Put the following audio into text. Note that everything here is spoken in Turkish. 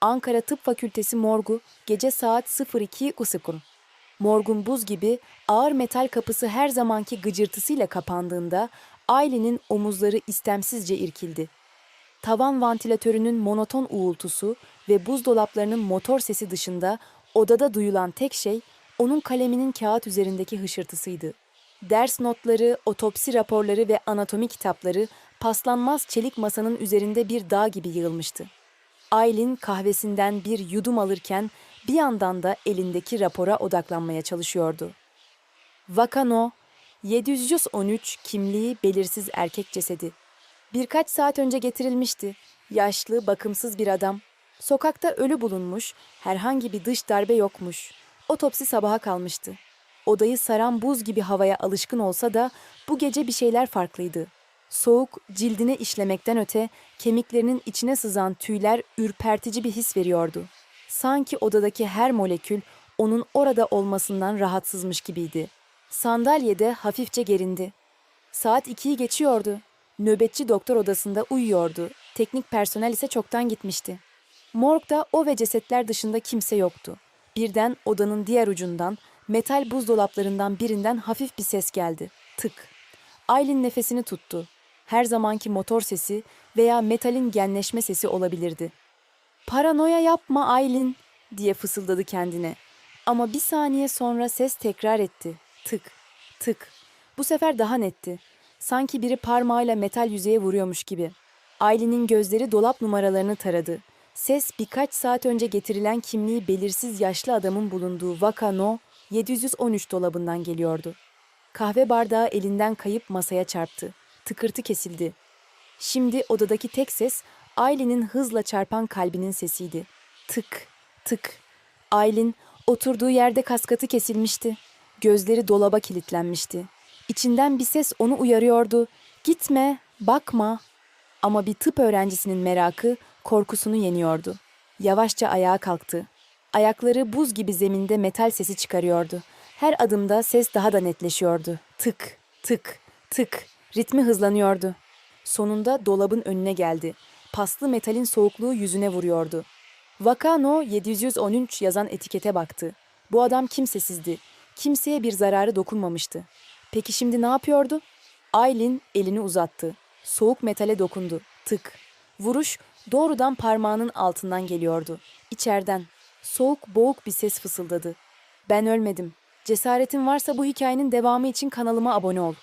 Ankara Tıp Fakültesi morgu gece saat 02.00. Morgun buz gibi ağır metal kapısı her zamanki gıcırtısıyla kapandığında Aylin'in omuzları istemsizce irkildi. Tavan vantilatörünün monoton uğultusu ve buzdolaplarının motor sesi dışında odada duyulan tek şey onun kaleminin kağıt üzerindeki hışırtısıydı. Ders notları, otopsi raporları ve anatomi kitapları paslanmaz çelik masanın üzerinde bir dağ gibi yığılmıştı. Aylin kahvesinden bir yudum alırken bir yandan da elindeki rapora odaklanmaya çalışıyordu. Vakano 713 kimliği belirsiz erkek cesedi. Birkaç saat önce getirilmişti. Yaşlı, bakımsız bir adam. Sokakta ölü bulunmuş, herhangi bir dış darbe yokmuş. Otopsi sabaha kalmıştı. Odayı saran buz gibi havaya alışkın olsa da bu gece bir şeyler farklıydı. Soğuk, cildine işlemekten öte kemiklerinin içine sızan tüyler ürpertici bir his veriyordu. Sanki odadaki her molekül onun orada olmasından rahatsızmış gibiydi. Sandalyede hafifçe gerindi. Saat ikiyi geçiyordu. Nöbetçi doktor odasında uyuyordu. Teknik personel ise çoktan gitmişti. Morgda o ve cesetler dışında kimse yoktu. Birden odanın diğer ucundan, metal buzdolaplarından birinden hafif bir ses geldi. Tık. Aylin nefesini tuttu. Her zamanki motor sesi veya metalin genleşme sesi olabilirdi. Paranoya yapma Aylin diye fısıldadı kendine. Ama bir saniye sonra ses tekrar etti. Tık, tık. Bu sefer daha netti. Sanki biri parmağıyla metal yüzeye vuruyormuş gibi. Aylin'in gözleri dolap numaralarını taradı. Ses birkaç saat önce getirilen kimliği belirsiz yaşlı adamın bulunduğu Vakano 713 dolabından geliyordu. Kahve bardağı elinden kayıp masaya çarptı. Tıkırtı kesildi. Şimdi odadaki tek ses Aylin'in hızla çarpan kalbinin sesiydi. Tık, tık. Aylin oturduğu yerde kaskatı kesilmişti. Gözleri dolaba kilitlenmişti. İçinden bir ses onu uyarıyordu. Gitme, bakma. Ama bir tıp öğrencisinin merakı korkusunu yeniyordu. Yavaşça ayağa kalktı. Ayakları buz gibi zeminde metal sesi çıkarıyordu. Her adımda ses daha da netleşiyordu. Tık, tık, tık. Ritmi hızlanıyordu. Sonunda dolabın önüne geldi. Paslı metalin soğukluğu yüzüne vuruyordu. Vakano 713 yazan etikete baktı. Bu adam kimsesizdi. Kimseye bir zararı dokunmamıştı. Peki şimdi ne yapıyordu? Aylin elini uzattı. Soğuk metale dokundu. Tık. Vuruş doğrudan parmağının altından geliyordu. İçeriden. Soğuk boğuk bir ses fısıldadı. Ben ölmedim. Cesaretin varsa bu hikayenin devamı için kanalıma abone ol.